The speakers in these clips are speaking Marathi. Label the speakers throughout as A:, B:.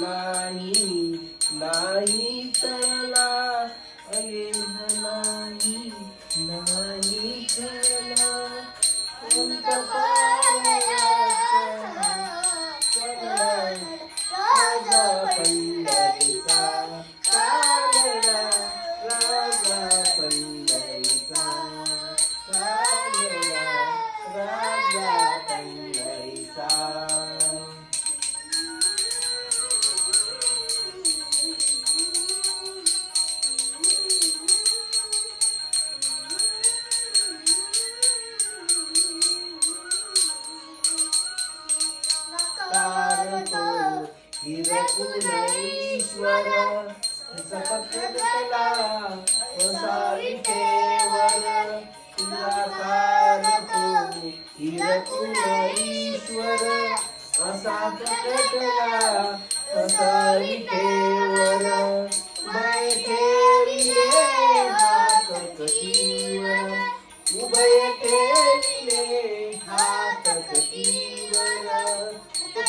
A: नाही नाही तरला अलेह नाही. हिरकुलेश्वर जपतला वसावितेवर तुला तारतो हिरकुलेश्वर असा प्रकटला वसावितेवर उभय ठेविले हात कशीवर उभय ठेविले हात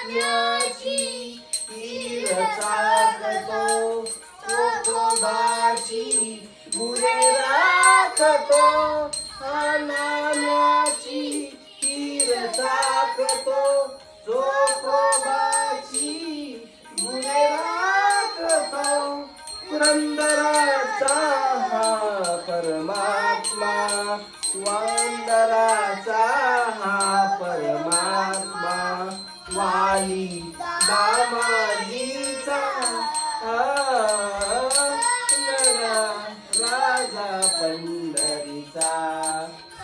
A: कानडा राजा पंढरीचा न्याची तीर चाकतो गुरे राखतो अनान्याची तीर साखतो चोकोबाची गुरे राखतो. पुरंदराचा हा परमात्मा वांदराचा आली दामाजीचा नडा राजा पंढरीचा.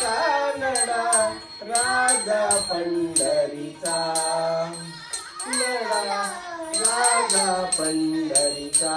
A: कन्नडा राजा पंढरीचा. कन्नडा राजा पंढरीचा.